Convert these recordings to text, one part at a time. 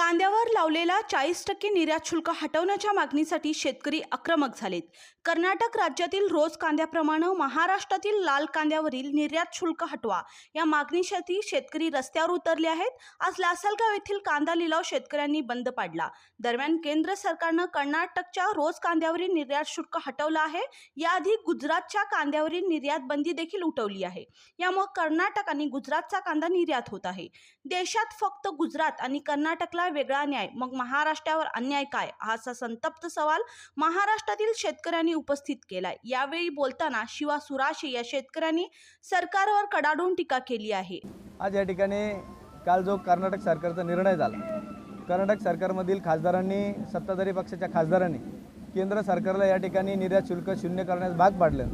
कांद्यावर लावलेला चाळीस टक्के निर्यात शुल्क हटवण्याच्या मागणीसाठी शेतकरी आक्रमक झालेत. कर्नाटक राज्यातील रोज कांद्याप्रमाणे महाराष्ट्रातील लाल कांद्यावरील निर्यात शुल्क हटवा या मागणीसाठी शेतकरी रस्त्यावर उतरले आहेत. आज लासलगाव येथील कांदा लिलाव शेतकऱ्यांनी बंद पाडला. दरम्यान केंद्र सरकारनं कर्नाटकच्या रोज कांद्यावरील निर्यात शुल्क हटवलं आहे. याआधी गुजरातच्या कांद्यावरील निर्यात बंदी देखील उठवली आहे. यामुळे कर्नाटक आणि गुजरातचा कांदा निर्यात होत आहे. देशात फक्त गुजरात आणि कर्नाटकला वेगळा न्याय. मग महाराष्ट्रावर अन्याय काय? असा संतप्त सवाल महाराष्ट्रातील शेतकऱ्यांनी उपस्थित केलाय. यावेळी बोलताना शिवा सुराशे या शेतकऱ्यांनी सरकारवर कडाडून टीका केली आहे. आज या ठिकाणी काल जो कर्नाटक सरकारचा निर्णय झाला कर्नाटक सरकारमधील खासदारांनी सत्ताधारी पक्षाच्या खासदारांनी केंद्र सरकारला या ठिकाणी निर्यात शुल्क शून्य करण्यास भाग पाडलं.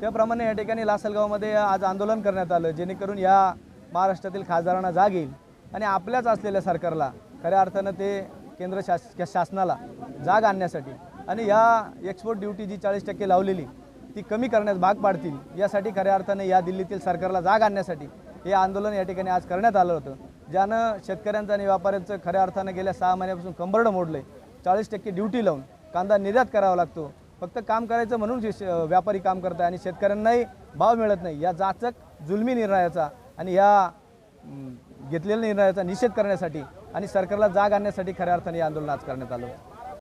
त्याप्रमाणे या ठिकाणी लासलगावमध्ये आज आंदोलन करण्यात आलं जेणेकरून या महाराष्ट्रातील खासदारांना जाग येईल आणि आपल्याच असलेल्या सरकारला खऱ्या अर्थानं ते केंद्र शास शासनाला जाग आणण्यासाठी आणि या एक्सपोर्ट ड्युटी जी चाळीस टक्के लावलेली ती कमी करण्यास भाग पाडतील यासाठी खऱ्या अर्थाने या दिल्लीतील सरकारला जाग आणण्यासाठी हे आंदोलन या ठिकाणी आज करण्यात आलं होतं. ज्यानं शेतकऱ्यांचं आणि व्यापाऱ्यांचं खऱ्या अर्थानं गेल्या सहा महिन्यापासून कंबरडं मोडलं आहे चाळीस टक्के ड्युटी लावून कांदा निर्यात करावा लागतो. फक्त काम करायचं म्हणून जे श- व्यापारी काम करत आहे आणि शेतकऱ्यांनाही भाव मिळत नाही या जाचक जुलमी निर्णयाचा आणि या घेतलेल्या निर्णयाचा निषेध करण्यासाठी आणि सरकारला जाग आणण्यासाठी खऱ्या अर्थाने हे आंदोलन आज करण्यात आलं.